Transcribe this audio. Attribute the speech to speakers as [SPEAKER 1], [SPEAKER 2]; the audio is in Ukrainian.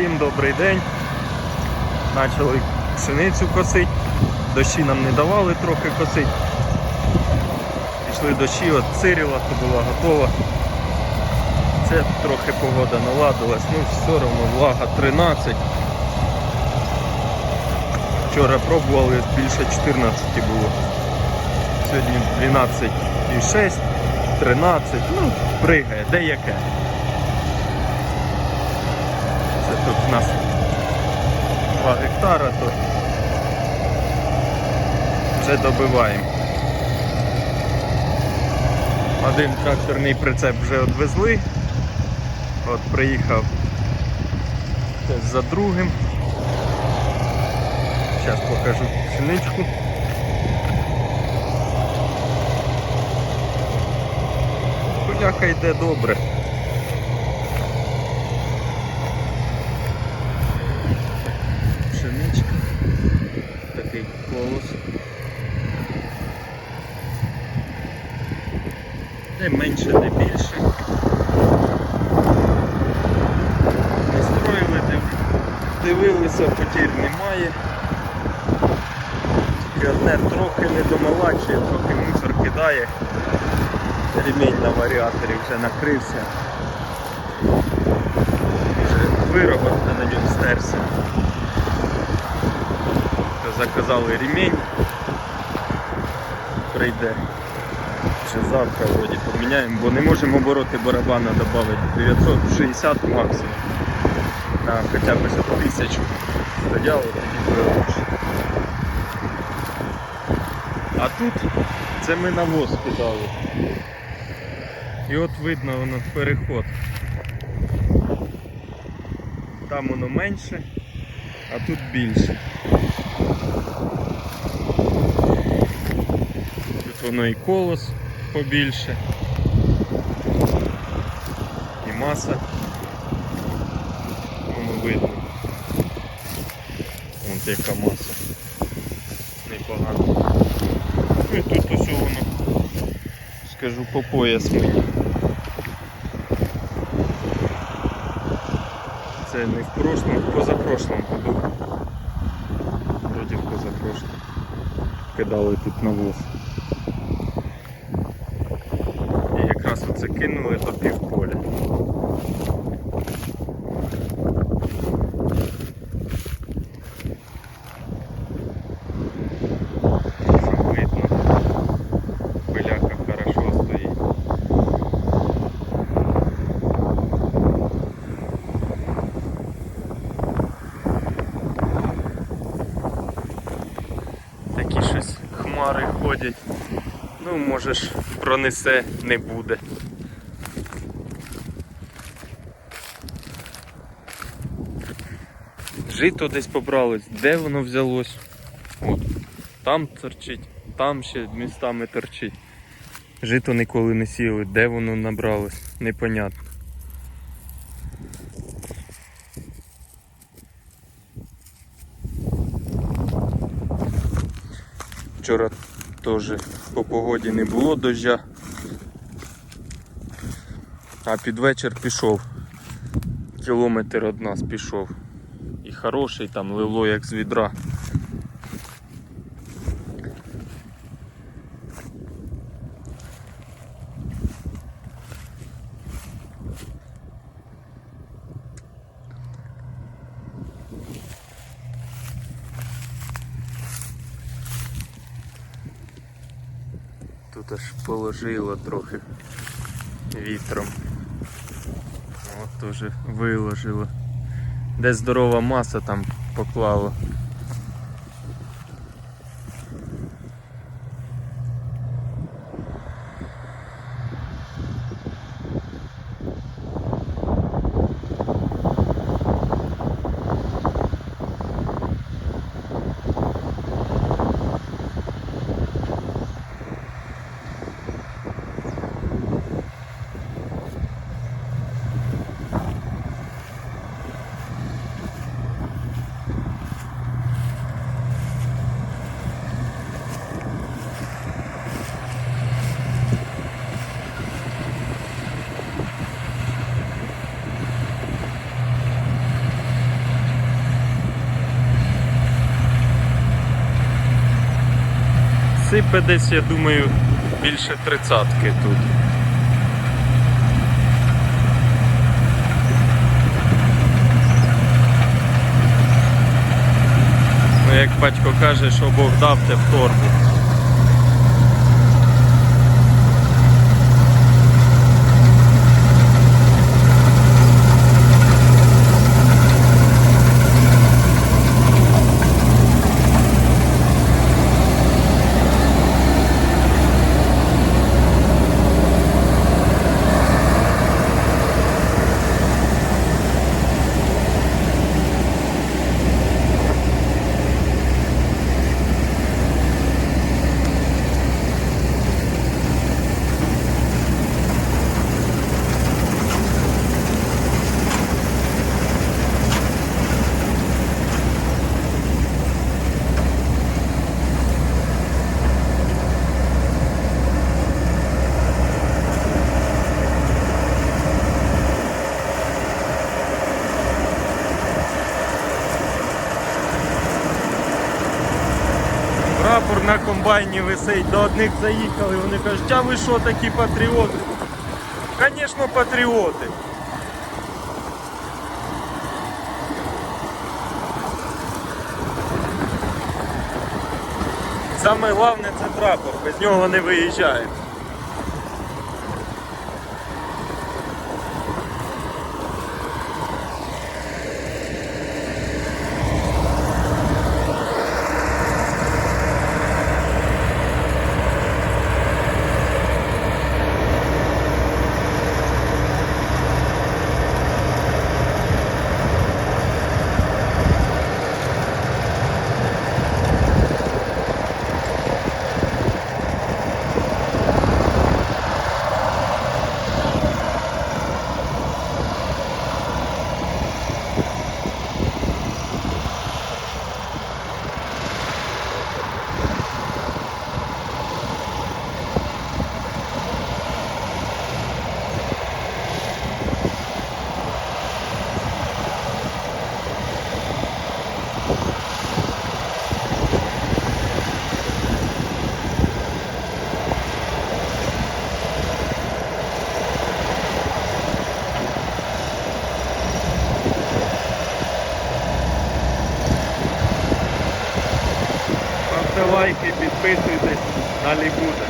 [SPEAKER 1] Всім добрий день. Почали пшеницю косити. Дощі нам не давали трохи косити. Пішли дощі, от циріла, то була готова. Це трохи погода наладилась, ну все одно влага 13. Вчора пробували, більше 14 було. Сьогодні 12,6, 13, ну, пригає, де яке. Це тут у нас 2 гектара, то вже добиваємо. Один тракторний прицеп вже відвезли. От приїхав теж за другим. Зараз покажу пшеничку. Коляка йде добре. Пшеничка. Такий колос. Не менше, не більше. Настроїли, див- дивилися, потір немає. Одне трохи не домолачує, трохи мусор кидає. Ремінь на варіаторі вже накрився. Вже виробок на ньому стерся. Заказали ремінь. Прийде. Ще завтра вроді поміняємо, бо не можемо обороти барабана додати 960 максимум. На хоча б щоб тисячу стояло, тоді буде лучше. А тут це ми навоз кидали. І от видно воно переход. Там воно менше, а тут більше. Тут воно і колос побільше. І маса. Видно. Вон яка маса. Непогано. Ну і тут ось воно, скажу, по пояс мені. Це не в прошлому, в позапрошлому году. Вроді в позапрошлому. Кидали тут навоз. І якраз оце кинули до Може ж пронесе не буде. Жито десь побралось, де воно взялось? От, там торчить, там ще містами торчить. Жито ніколи не сіяли, де воно набралось, непонятно. Вчора теж по погоді не було дождя. А під вечір пішов. Кілометр од нас пішов. І хороший там лило як з відра. Тут ж положило трохи вітром. От теж виложило. Де здорова маса там поклало. Насипе десь, я думаю, більше тридцятки тут. Ну, як батько каже, що Бог дав те в торбу. На комбайні висить, до одних заїхали, вони кажуть, а ви що такі патріоти? Звісно, патріоти. Саме головне це прапор, без нього не виїжджаємо. Підписуйтесь, далі буде.